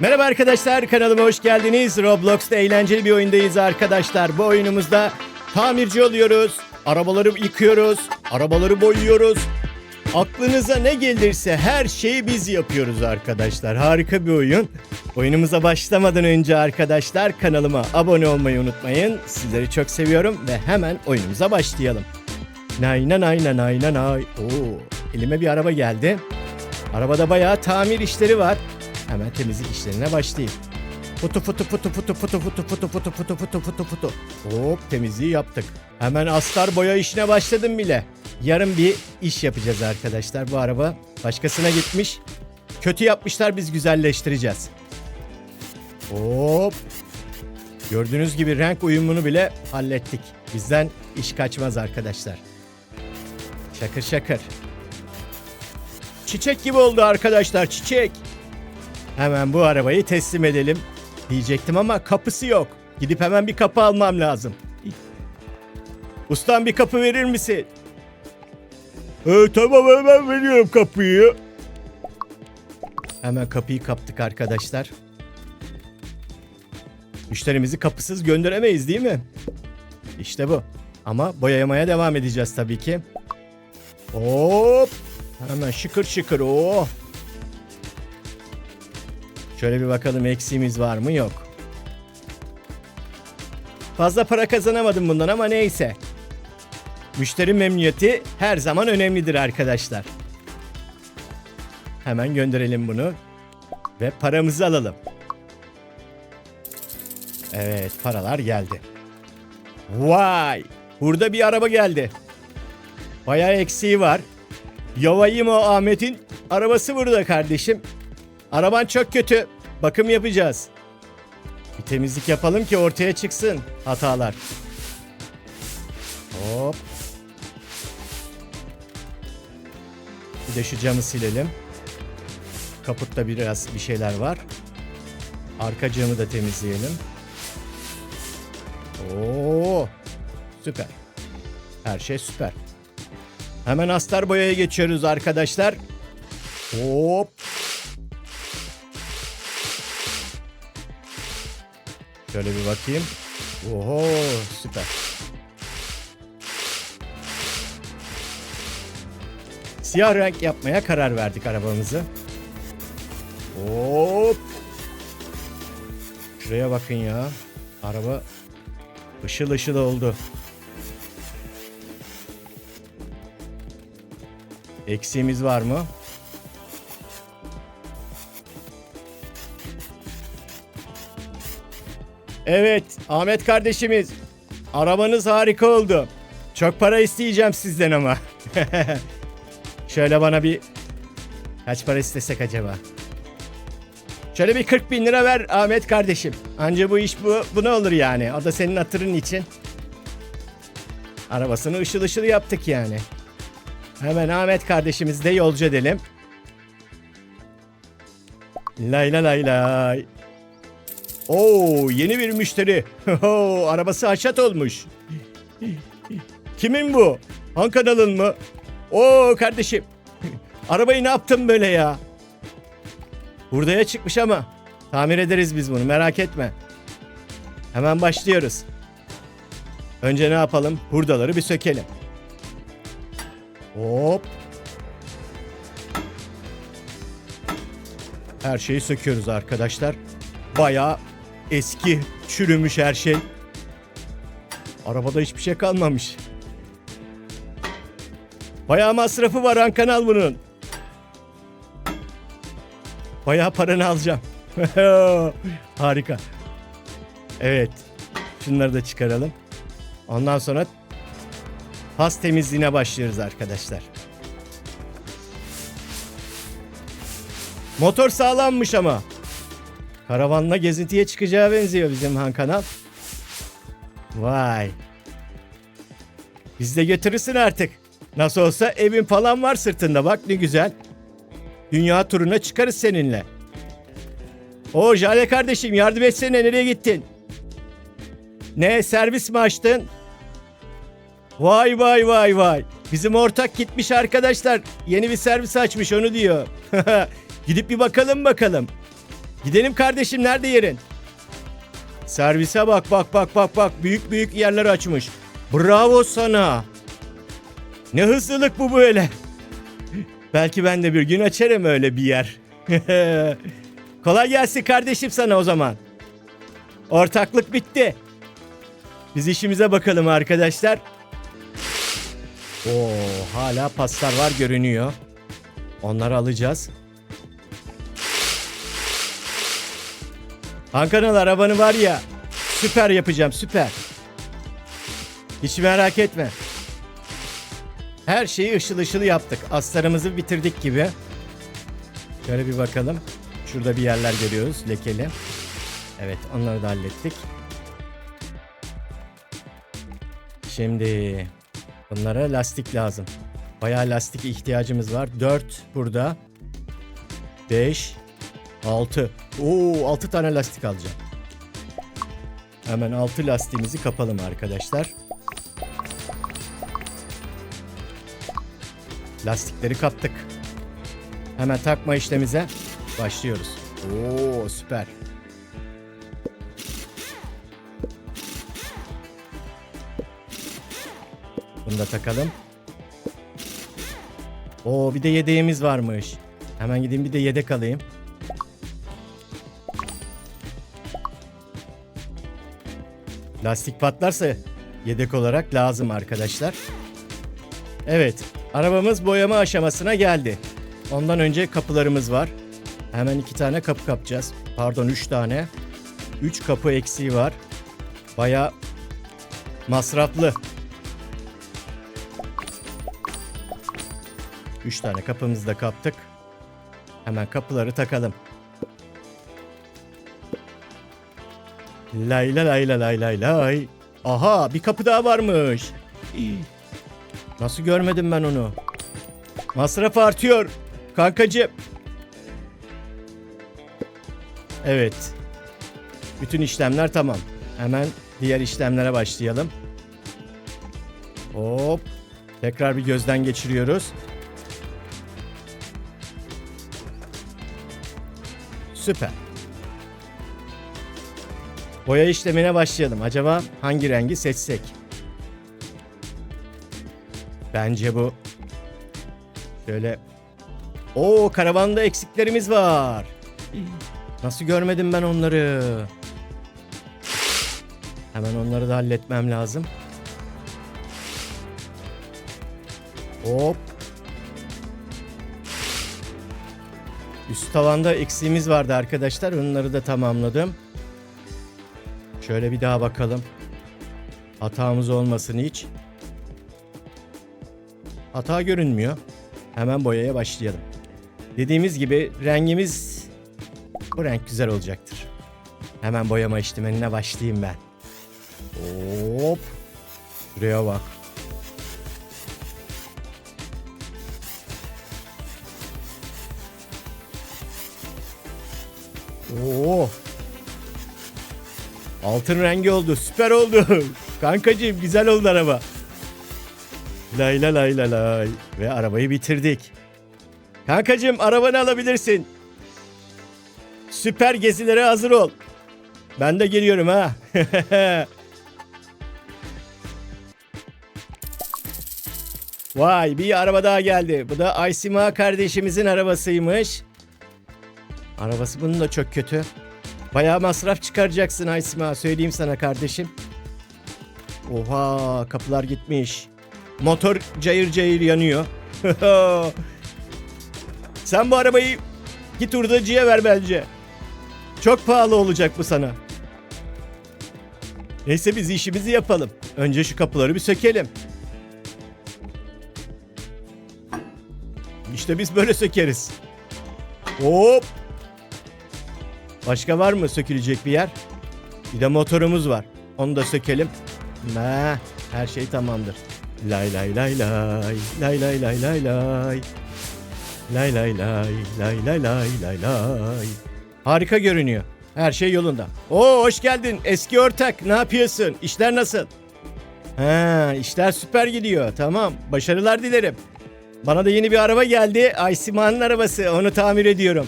Merhaba arkadaşlar kanalıma hoş geldiniz. Roblox'ta eğlenceli bir oyundayız arkadaşlar. Bu oyunumuzda tamirci oluyoruz. Arabaları yıkıyoruz. Arabaları boyuyoruz. Aklınıza ne gelirse her şeyi biz yapıyoruz arkadaşlar. Harika bir oyun. Oyunumuza başlamadan önce arkadaşlar kanalıma abone olmayı unutmayın. Sizleri çok seviyorum ve hemen oyunumuza başlayalım. Nay nay nay nay nay. Oo, elime bir araba geldi. Arabada bayağı tamir işleri var. Hemen temizlik işlerine başlayayım. Futu futu futu futu futu futu futu futu futu futu futu futu. Hop temizliği yaptık. Hemen astar boya işine başladım bile. Yarın bir iş yapacağız arkadaşlar. Bu araba başkasına gitmiş. Kötü yapmışlar biz güzelleştireceğiz. Hop. Gördüğünüz gibi renk uyumunu bile hallettik. Bizden iş kaçmaz arkadaşlar. Şakır şakır. Çiçek gibi oldu arkadaşlar çiçek. Hemen bu arabayı teslim edelim diyecektim ama kapısı yok. Gidip hemen bir kapı almam lazım. Ustam bir kapı verir misin? Ee, tamam hemen veriyorum kapıyı. Hemen kapıyı kaptık arkadaşlar. Müşterimizi kapısız gönderemeyiz değil mi? İşte bu. Ama boyamaya devam edeceğiz tabii ki. Hop. Hemen şıkır şıkır. Oh. Şöyle bir bakalım eksiğimiz var mı? Yok. Fazla para kazanamadım bundan ama neyse. Müşteri memnuniyeti her zaman önemlidir arkadaşlar. Hemen gönderelim bunu. Ve paramızı alalım. Evet paralar geldi. Vay! Burada bir araba geldi. Bayağı eksiği var. Yovayım o Ahmet'in arabası burada kardeşim. Araban çok kötü. Bakım yapacağız. Bir temizlik yapalım ki ortaya çıksın hatalar. Hop. Bir de şu camı silelim. Kaputta biraz bir şeyler var. Arka camı da temizleyelim. Oo! Süper. Her şey süper. Hemen astar boyaya geçiyoruz arkadaşlar. Hop. Şöyle bir bakayım. Oho süper. Siyah renk yapmaya karar verdik arabamızı. Hop. Şuraya bakın ya. Araba ışıl ışıl oldu. Eksiğimiz var mı? Evet, Ahmet kardeşimiz. Arabanız harika oldu. Çok para isteyeceğim sizden ama. Şöyle bana bir... Kaç para istesek acaba? Şöyle bir 40 bin lira ver Ahmet kardeşim. Anca bu iş bu, bu ne olur yani. O da senin hatırın için. Arabasını ışıl ışıl yaptık yani. Hemen Ahmet kardeşimizi de yolcu edelim. Lay lay lay lay. Oo yeni bir müşteri. Oo, arabası haşat olmuş. Kimin bu? Han kanalın mı? Oo kardeşim. Arabayı ne yaptın böyle ya? Hurdaya çıkmış ama. Tamir ederiz biz bunu merak etme. Hemen başlıyoruz. Önce ne yapalım? Hurdaları bir sökelim. Hop. Her şeyi söküyoruz arkadaşlar. Bayağı eski, çürümüş her şey. Arabada hiçbir şey kalmamış. Bayağı masrafı var Han Kanal bunun. Bayağı paranı alacağım. Harika. Evet. Şunları da çıkaralım. Ondan sonra Pas temizliğine başlıyoruz arkadaşlar. Motor sağlammış ama. Karavanla gezintiye çıkacağı benziyor bizim Han Kanal. Vay. Biz de götürürsün artık. Nasıl olsa evin falan var sırtında bak ne güzel. Dünya turuna çıkarız seninle. O Jale kardeşim yardım etsene nereye gittin? Ne servis mi açtın? Vay vay vay vay. Bizim ortak gitmiş arkadaşlar. Yeni bir servis açmış onu diyor. Gidip bir bakalım bakalım. Gidelim kardeşim nerede yerin? Servise bak bak bak bak bak büyük büyük yerler açmış. Bravo sana. Ne hızlılık bu böyle. Belki ben de bir gün açarım öyle bir yer. Kolay gelsin kardeşim sana o zaman. Ortaklık bitti. Biz işimize bakalım arkadaşlar. Oo, hala paslar var görünüyor. Onları alacağız. Hakan'ın arabanı var ya süper yapacağım süper. Hiç merak etme. Her şeyi ışıl ışıl yaptık. Astarımızı bitirdik gibi. Şöyle bir bakalım. Şurada bir yerler görüyoruz lekeli. Evet onları da hallettik. Şimdi bunlara lastik lazım. Bayağı lastik ihtiyacımız var. 4 burada. 5 6. Oo 6 tane lastik alacağım. Hemen 6 lastiğimizi kapalım arkadaşlar. Lastikleri kaptık. Hemen takma işlemize başlıyoruz. Oo süper. Bunu da takalım. Oo bir de yedeğimiz varmış. Hemen gideyim bir de yedek alayım. Lastik patlarsa yedek olarak lazım arkadaşlar. Evet, arabamız boyama aşamasına geldi. Ondan önce kapılarımız var. Hemen iki tane kapı kapacağız. Pardon, üç tane. Üç kapı eksiği var. Baya masraflı. Üç tane kapımızı da kaptık. Hemen kapıları takalım. Lay lay lay lay lay lay. Aha bir kapı daha varmış. Nasıl görmedim ben onu? Masraf artıyor. Kankacığım. Evet. Bütün işlemler tamam. Hemen diğer işlemlere başlayalım. Hop. Tekrar bir gözden geçiriyoruz. Süper. Boya işlemine başlayalım. Acaba hangi rengi seçsek? Bence bu. Şöyle. Oo karavanda eksiklerimiz var. Nasıl görmedim ben onları? Hemen onları da halletmem lazım. Hop. Üst tavanda eksiğimiz vardı arkadaşlar. Onları da tamamladım. Şöyle bir daha bakalım. Hatamız olmasın hiç. Hata görünmüyor. Hemen boyaya başlayalım. Dediğimiz gibi rengimiz bu renk güzel olacaktır. Hemen boyama işlemine başlayayım ben. Hop. Şuraya bak. Oo. Altın rengi oldu. Süper oldu. Kankacığım güzel oldu araba. Lay lay lay lay lay. Ve arabayı bitirdik. Kankacığım arabanı alabilirsin. Süper gezilere hazır ol. Ben de geliyorum ha. Vay bir araba daha geldi. Bu da Aysima kardeşimizin arabasıymış. Arabası bunun da çok kötü. Bayağı masraf çıkaracaksın Aysima söyleyeyim sana kardeşim. Oha kapılar gitmiş. Motor cayır cayır yanıyor. Sen bu arabayı git hurdacıya ver bence. Çok pahalı olacak bu sana. Neyse biz işimizi yapalım. Önce şu kapıları bir sökelim. İşte biz böyle sökeriz. Hop. Başka var mı sökülecek bir yer? Bir de motorumuz var. Onu da sökelim. Nah, her şey tamamdır. Lay lay lay lay. Lay lay lay lay lay. Lay lay lay lay lay lay lay lay. Harika görünüyor. Her şey yolunda. Oo hoş geldin eski ortak. Ne yapıyorsun? İşler nasıl? Ha, işler süper gidiyor. Tamam. Başarılar dilerim. Bana da yeni bir araba geldi. Aysima'nın arabası. Onu tamir ediyorum.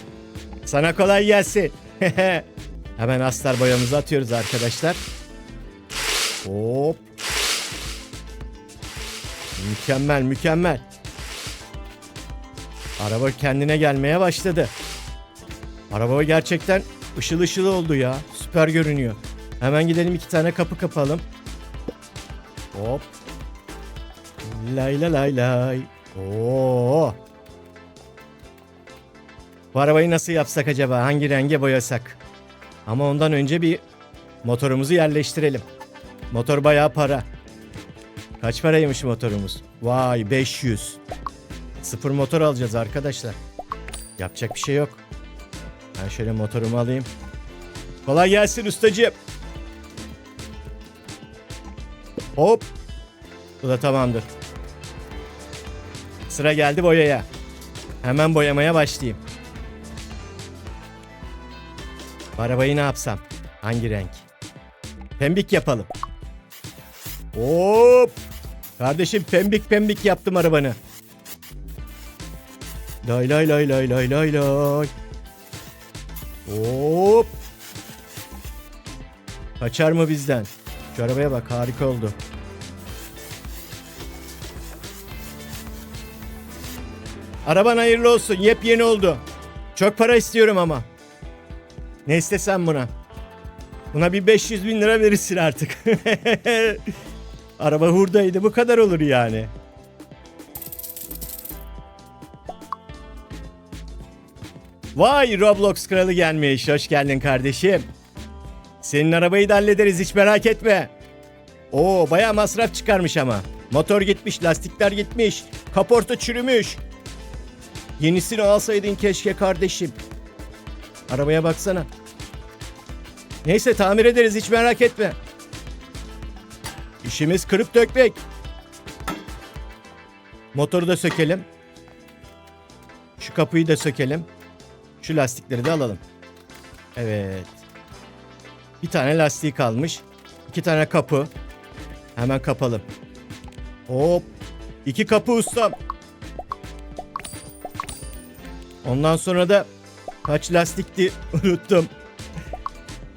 Sana kolay gelsin. Hemen astar boyamızı atıyoruz arkadaşlar. Hop. Mükemmel mükemmel. Araba kendine gelmeye başladı. Araba gerçekten ışıl ışıl oldu ya. Süper görünüyor. Hemen gidelim iki tane kapı kapalım. Hop. Lay lay lay lay. Oo. Bu arabayı nasıl yapsak acaba? Hangi renge boyasak? Ama ondan önce bir motorumuzu yerleştirelim. Motor bayağı para. Kaç paraymış motorumuz? Vay 500. Sıfır motor alacağız arkadaşlar. Yapacak bir şey yok. Ben şöyle motorumu alayım. Kolay gelsin ustacığım. Hop. Bu da tamamdır. Sıra geldi boyaya. Hemen boyamaya başlayayım. Arabayı ne yapsam? Hangi renk? Pembik yapalım. Hop! Kardeşim pembik pembik yaptım arabanı. Lay lay lay lay lay lay lay. Hop! Kaçar mı bizden? Şu arabaya bak harika oldu. Araban hayırlı olsun. Yepyeni oldu. Çok para istiyorum ama. Ne istesem buna? Buna bir 500 bin lira verirsin artık. Araba hurdaydı bu kadar olur yani. Vay Roblox kralı gelmiş. Hoş geldin kardeşim. Senin arabayı da hallederiz hiç merak etme. Oo bayağı masraf çıkarmış ama. Motor gitmiş, lastikler gitmiş, kaporta çürümüş. Yenisini alsaydın keşke kardeşim. Arabaya baksana. Neyse tamir ederiz hiç merak etme. İşimiz kırıp dökmek. Motoru da sökelim. Şu kapıyı da sökelim. Şu lastikleri de alalım. Evet. Bir tane lastiği kalmış. İki tane kapı. Hemen kapalım. Hop. İki kapı ustam. Ondan sonra da kaç lastikti unuttum.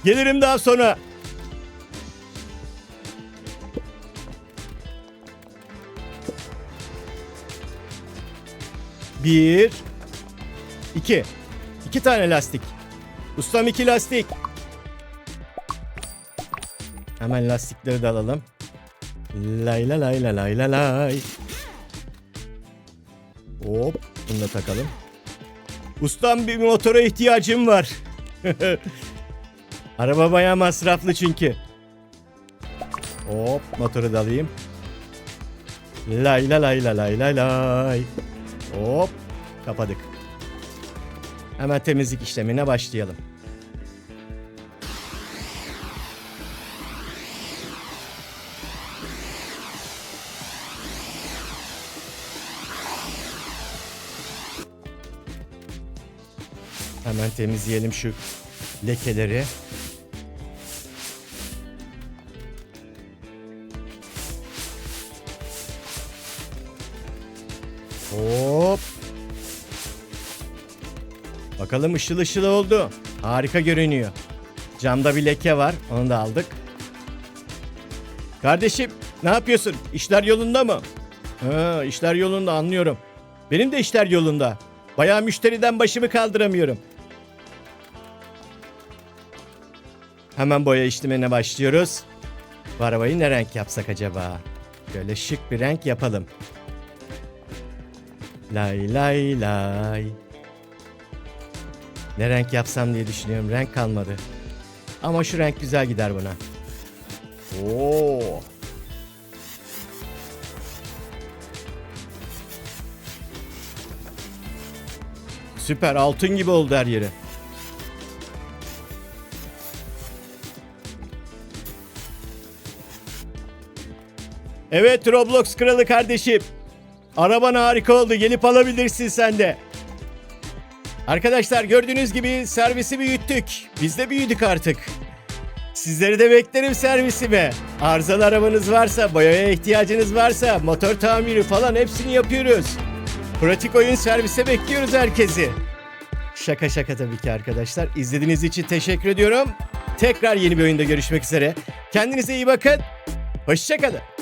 Gelirim daha sonra. Bir, iki. İki tane lastik. Ustam iki lastik. Hemen lastikleri de alalım. Lay lay lay lay lay lay. Hop bunu da takalım. Ustam bir motora ihtiyacım var. Araba bayağı masraflı çünkü. Hop motoru da alayım. Lay lay lay lay lay lay lay. Hop kapadık. Hemen temizlik işlemine başlayalım. Hemen temizleyelim şu lekeleri. Hop. Bakalım ışıl ışıl oldu. Harika görünüyor. Camda bir leke var. Onu da aldık. Kardeşim ne yapıyorsun? İşler yolunda mı? Ha, işler yolunda anlıyorum. Benim de işler yolunda. Bayağı müşteriden başımı kaldıramıyorum. Hemen boya işlemine başlıyoruz. Bu arabayı ne renk yapsak acaba? Böyle şık bir renk yapalım. Lay lay lay. Ne renk yapsam diye düşünüyorum. Renk kalmadı. Ama şu renk güzel gider buna. Oo. Süper altın gibi oldu her yeri. Evet Roblox kralı kardeşim. Araban harika oldu. Gelip alabilirsin sen de. Arkadaşlar gördüğünüz gibi servisi büyüttük. Biz de büyüdük artık. Sizleri de beklerim servisime. Arızalı arabanız varsa, boyaya ihtiyacınız varsa, motor tamiri falan hepsini yapıyoruz. Pratik oyun servise bekliyoruz herkesi. Şaka şaka tabii ki arkadaşlar. İzlediğiniz için teşekkür ediyorum. Tekrar yeni bir oyunda görüşmek üzere. Kendinize iyi bakın. Hoşçakalın.